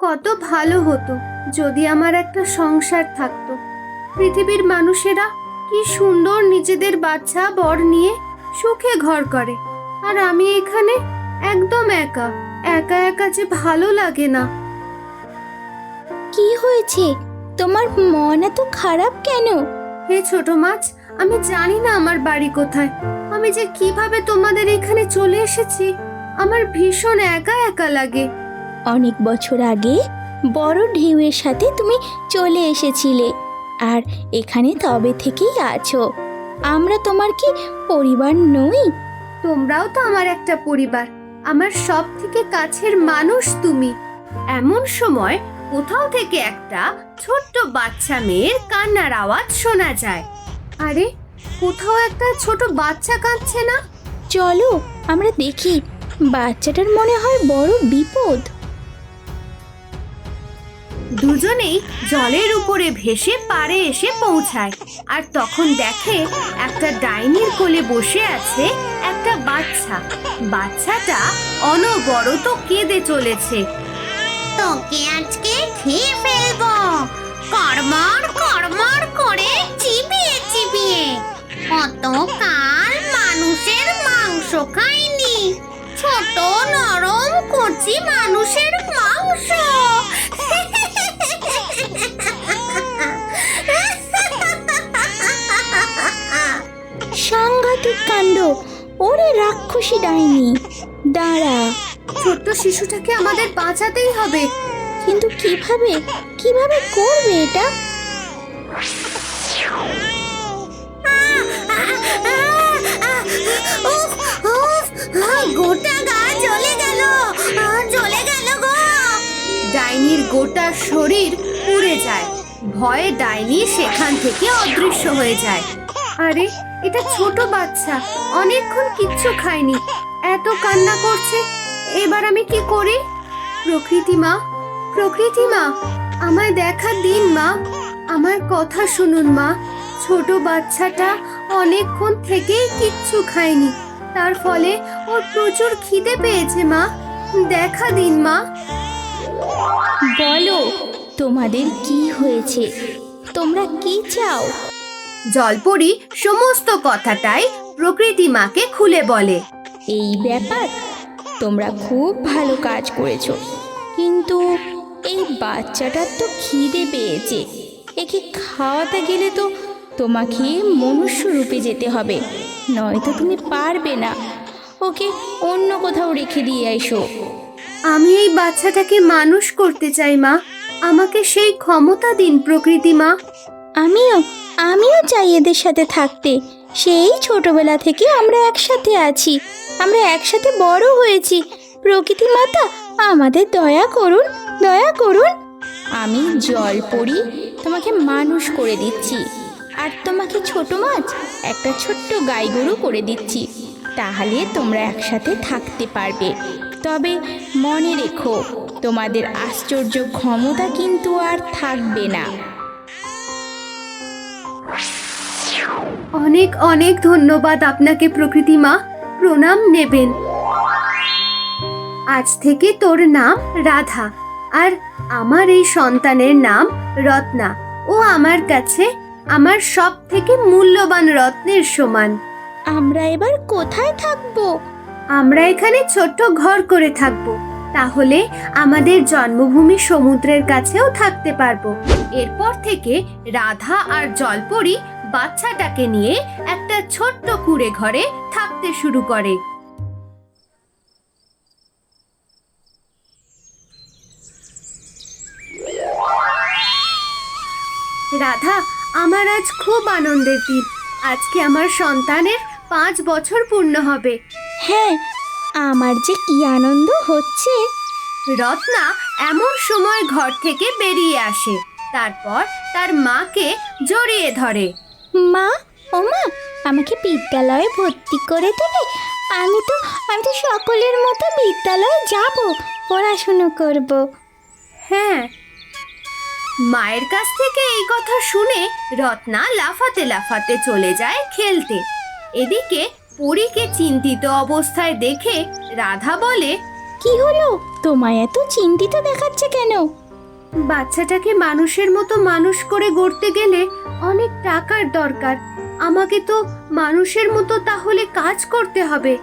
কত ভালো হতো যদি আমার একটা সংসার থাকতো। পৃথিবীর মানুষেরা কি সুন্দর নিজেদের বাচ্চা বর নিয়ে সুখে ঘর করে। আর আমি এখানে একদম একা একা একা যে ভালো লাগে না। কি হয়েছে? তোমার মন এত খারাপ কেন? হে ছোট মাছ আমি জানি না আমার বাড়ি কোথায়। আমি যে কীভাবে তোমাদের এখানে চলে এসেছি আমার ভীষণ একা একা লাগে। অনেক বছর আগে বড় ঢেউয়ের সাথে তুমি চলে এসেছিলে। আর এখানে তবে থেকেই আছো। আমরা তোমার কি পরিবার নই? তোমরাও তো আমার একটা পরিবার। আমার সব থেকে কাছের মানুষ তুমি। এমন সময় কোথাও থেকে একটা ছোট্ট বাচ্চা মেয়ের কান্নার আওয়াজ শোনা যায়। আরে কোথাও একটা ছোট বাচ্চা কাঁদছে না? চলো আমরা দেখি। বাচ্চাটার মনে হয় বড় বিপদ। দুজনেই জলের উপরে ভেসে পাড়ে এসে পৌঁছায়। আর তখন দেখে একটা ডাইনির কোলে বসে আছে একটা বাচ্চা। বাচ্চাটা অনবরত কেঁদে চলেছে। তোকে আজকে খেয়ে ফেলব। কড়মড় কড়মড় করে চিবিয়ে চিবিয়ে। অতকাল মানুষের মাংস খাইনি। ছোট নরম কচি মানুষের মাংস। সাংঘাতিক কাণ্ড। ওরে রাক্ষসী ডাইনি। দাঁড়া। ছোট্ট শিশুটাকে আমাদের বাঁচাতেই হবে। কিন্তু কীভাবে? কীভাবে করবে এটা? গোটা গা জ্বলে গেল। গেল গো। ডাইনির গোটা শরীর পুড়ে যায়। ভয়ে ডাইনি সেখান থেকে অদৃশ্য হয়ে যায়। আরে এটা ছোট বাচ্চা, অনেকক্ষণ কিচ্ছু খায়নি। এত কান্না করছে, এবার আমি কি করি? প্রকৃতি মা প্রকৃতি মা, আমায় দেখা দিন মা। আমার কথা শুনুন মা, ছোট বাচ্চাটা অনেকক্ষণ থেকেই কিচ্ছু খায়নি। তার ফলে ওর প্রচুর খিদে পেয়েছে মা। দেখা দিন মা। বলো, তোমাদের কি হয়েছে? তোমরা কি চাও? জলপরি সমস্ত কথাটাই প্রকৃতি মাকে খুলে বলে। এই ব্যাপার তোমরা খুব ভালো কাজ করেছ। কিন্তু এই বাচ্চাটার তো খিদে পেয়েছে। একে খাওয়াতে গেলে তো তোমাকে মনুষ্য রূপে যেতে হবে। নয়তো তুমি পারবে না। ওকে অন্য কোথাও রেখে দিয়ে এসো। আমি এই বাচ্চাটাকে মানুষ করতে চাই মা। আমাকে সেই ক্ষমতা দিন প্রকৃতি মা। আমিও আমিও চাই এদের সাথে থাকতে। সেই ছোটবেলা থেকে আমরা একসাথে আছি। আমরা একসাথে বড় হয়েছি। প্রকৃতি মাতা, আমাদের দয়া করুন দয়া করুন। আমি জল পড়ি, তোমাকে মানুষ করে দিচ্ছি। আর তোমাকে ছোট মাছ, একটা ছোট্ট গাই গরু করে দিচ্ছি। তাহলে তোমরা একসাথে থাকতে পারবে। তবে মনে রেখো, তোমাদের আশ্চর্য ক্ষমতা কিন্তু আর থাকবে না। অনেক অনেক ধন্যবাদ আপনাকে প্রকৃতি মা। প্রণাম নেবেন। আজ থেকে তোর নাম রাধা আর আমার এই সন্তানের নাম রত্না। ও আমার কাছে আমার সব থেকে মূল্যবান রত্নের সমান। আমরা এবার কোথায় থাকব? আমরা এখানে ছোট্ট ঘর করে থাকব। তাহলে আমাদের জন্মভূমি সমুদ্রের কাছেও থাকতে পারব। এরপর থেকে রাধা আর জলপরি বাচ্চাটাকে নিয়ে একটা ছোট্ট কুড়ে ঘরে থাকতে শুরু করে। রাধা আমার আজ খুব আনন্দের দিন। আজকে আমার সন্তানের পাঁচ বছর পূর্ণ হবে। হ্যাঁ আমার যে কি আনন্দ হচ্ছে। রত্না এমন সময় ঘর থেকে বেরিয়ে আসে। তারপর তার মাকে জড়িয়ে ধরে। মা ও মা আমাকে বিদ্যালয়ে ভর্তি করে দেবে আমি তো আমি তো সকলের মতো বিদ্যালয়ে যাব পড়াশুনো করব। হ্যাঁ। মায়ের কাছ থেকে এই কথা শুনে রত্না লাফাতে লাফাতে চলে যায় খেলতে। এদিকে পরীকে চিন্তিত অবস্থায় দেখে রাধা বলে কি হলো? তোমায় এত চিন্তিত দেখাচ্ছে কেন? বাচ্চাটাকে মানুষের মতো মানুষ করে গড়তে গেলে অনেক টাকার দরকার। আমাকে তো মানুষের মতো তাহলে কাজ করতে হবে।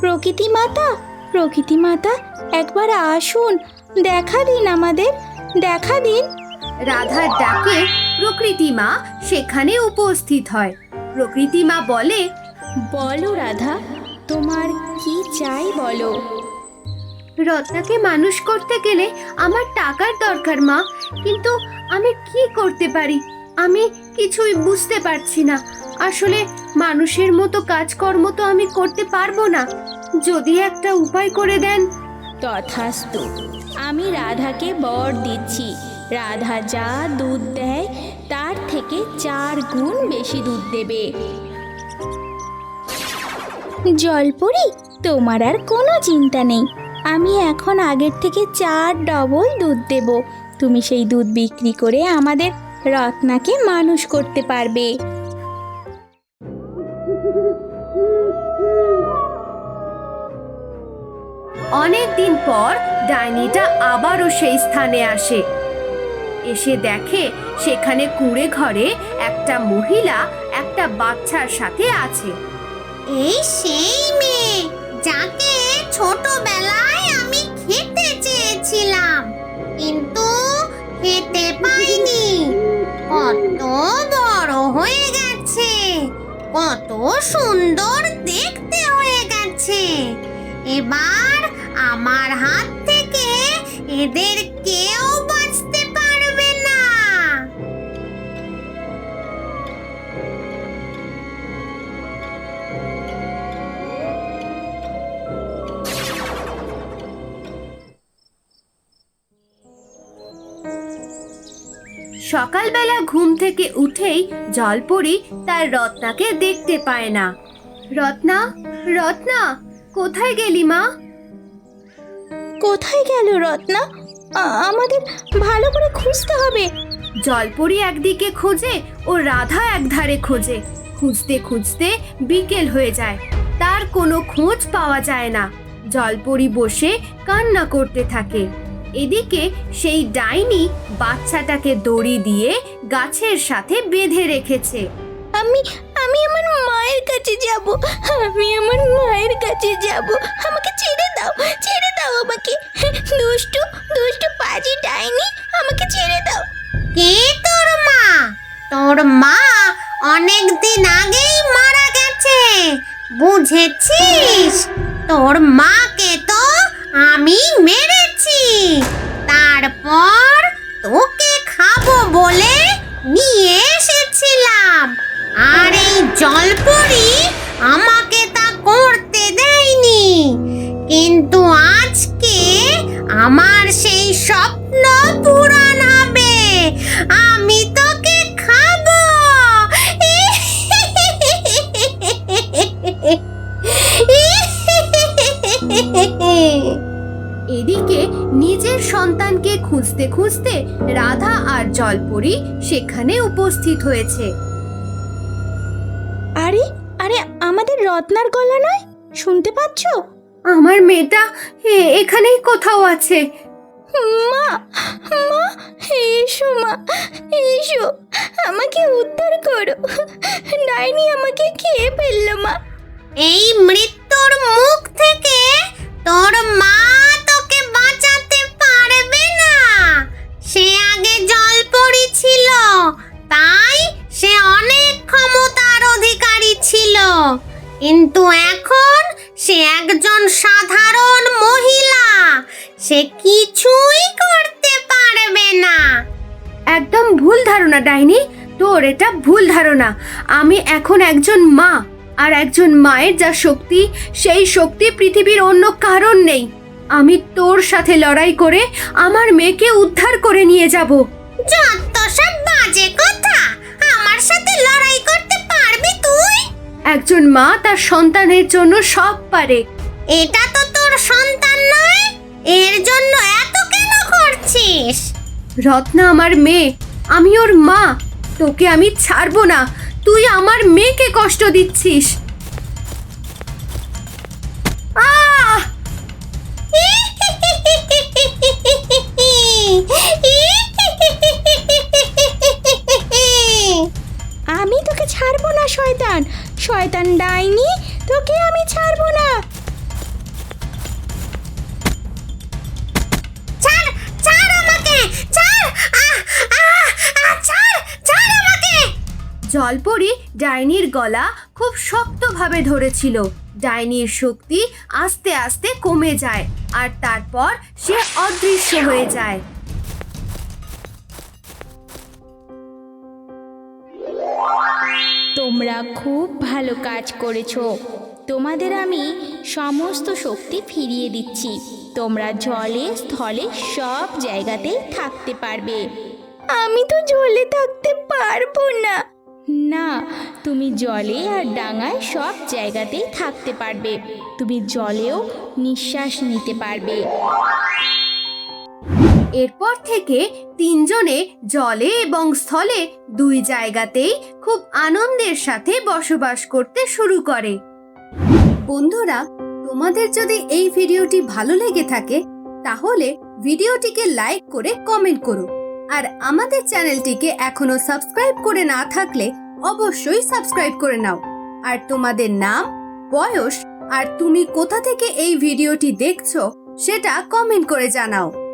প্রকৃতি মাতা প্রকৃতি মাতা একবার আসুন দেখা দিন আমাদের দেখা দিন। রাধার ডাকে প্রকৃতি মা সেখানে উপস্থিত হয়। প্রকৃতি মা বলে বলো রাধা তোমার কি চাই বলো। রত্নাকে মানুষ করতে গেলে আমার টাকার দরকার মা। কিন্তু আমি কি করতে পারি? আমি কিছুই বুঝতে পারছি না। আসলে মানুষের মতো কাজকর্ম তো আমি করতে পারব না। যদি একটা উপায় করে দেন। তথাস্তু। আমি রাধাকে বর দিচ্ছি। রাধা যা দুধ দেয় তার থেকে চার গুণ বেশি দুধ দেবে। জলপরি তোমার আর কোনো চিন্তা নেই। আমি এখন আগের থেকে চার ডবল দুধ দেব। তুমি সেই দুধ বিক্রি করে আমাদের রত্নাকে মানুষ করতে পারবে। অনেক দিন পর ডাইনিটা আবারও সেই স্থানে আসে। এসে দেখে সেখানে কুঁড়ে ঘরে একটা মহিলা একটা বাচ্চার সাথে আছে। এই সেই মেয়ে যাকে ছোটবেলায় কত সুন্দর দেখতে হয়ে গেছে। এবার আমার হাত থেকে এদের কেউ সকালবেলা ঘুম থেকে উঠেই জলপরি তার রত্নাকে দেখতে পায় না। রত্না রত্না কোথায় গেলি মা? কোথায় গেল রত্না? আমাদের ভালো করে খুঁজতে হবে। জলপরি একদিকে খোঁজে ও রাধা একধারে খোঁজে। খুঁজতে খুঁজতে বিকেল হয়ে যায়। তার কোনো খোঁজ পাওয়া যায় না। জলপরি বসে কান্না করতে থাকে। এদিকে সেই ডাইনি বাচ্চাটাকে দড়ি দিয়ে গাছের সাথে বেঁধে রেখেছে। আমি আমি আমার মায়ের কাছে যাব। আমি আমার মায়ের কাছে যাব। আমাকে ছেড়ে দাও ছেড়ে দাও আমাকে। দুষ্টু দুষ্টু পাজি ডাইনি আমাকে ছেড়ে দাও। কে তোর মা? তোর মা অনেক দিন আগেই মারা গেছে। বুঝেছিস? তোর মাকে তো আমি মেরেছি তারপর তোকে খাব বলে নিয়ে এসেছিলাম। আর এই জলপরি আমাকে তা করতে দেয়নি। কিন্তু আজকে আমার সেই স্বপ্ন পূরণ জলপরি সেখানে উপস্থিত হয়েছে। আরে আরে আমাদের রত্নার গলা নয়? শুনতে পাচ্ছ? আমার মেয়েটা এ- এখানেই কোথাও আছে। মা মা এসো মা এসো আমাকে উদ্ধার করো। ডাইনি আমাকে খেয়ে ফেলল মা। এই মৃত্যুর মুখ থেকে তোর মা ধারণা আমি এখন একজন মা আর একজন মায়ের যা শক্তি সেই শক্তি পৃথিবীর অন্য কারণ নেই। আমি তোর সাথে লড়াই করে আমার মেয়েকে উদ্ধার করে নিয়ে যাব। যত সব বাজে কথা আমার সাথে লড়াই করতে পারবি তুই? একজন মা তার সন্তানের জন্য সব পারে। এটা তো তোর সন্তান নয় এর জন্য এত কেন করছিস? রত্না আমার মেয়ে আমি ওর মা। তোকে আমি ছাড়বো না। তুই আমার মেয়েকে কষ্ট দিচ্ছিস। আমি তোকে ছাড়বো না, শয়তান। শয়তান ডাইনি, তোকে আমি ছাড়বো না। জলপরি ডাইনির গলা খুব শক্তভাবে ধরেছিল। ডাইনির শক্তি আস্তে আস্তে কমে যায় আর তারপর সে অদৃশ্য হয়ে যায়। তোমরা খুব ভালো কাজ করেছ। তোমাদের আমি সমস্ত শক্তি ফিরিয়ে দিচ্ছি। তোমরা জলে স্থলে সব জায়গাতেই থাকতে পারবে। আমি তো জলে থাকতে পারব না। না, তুমি জলে আর ডাঙায় সব জায়গাতেই থাকতে পারবে। তুমি জলেও নিঃশ্বাস নিতে পারবে। এরপর থেকে তিনজনে জলে এবং স্থলে দুই জায়গাতেই খুব আনন্দের সাথে বসবাস করতে শুরু করে। বন্ধুরা, তোমাদের যদি এই ভিডিওটি ভালো লেগে থাকে, তাহলে ভিডিওটিকে লাইক করে কমেন্ট করো। আর আমাদের চ্যানেলটিকে এখনও সাবস্ক্রাইব করে না থাকলে অবশ্যই সাবস্ক্রাইব করে নাও। আর তোমাদের নাম, বয়স আর তুমি কোথা থেকে এই ভিডিওটি দেখছ সেটা কমেন্ট করে জানাও।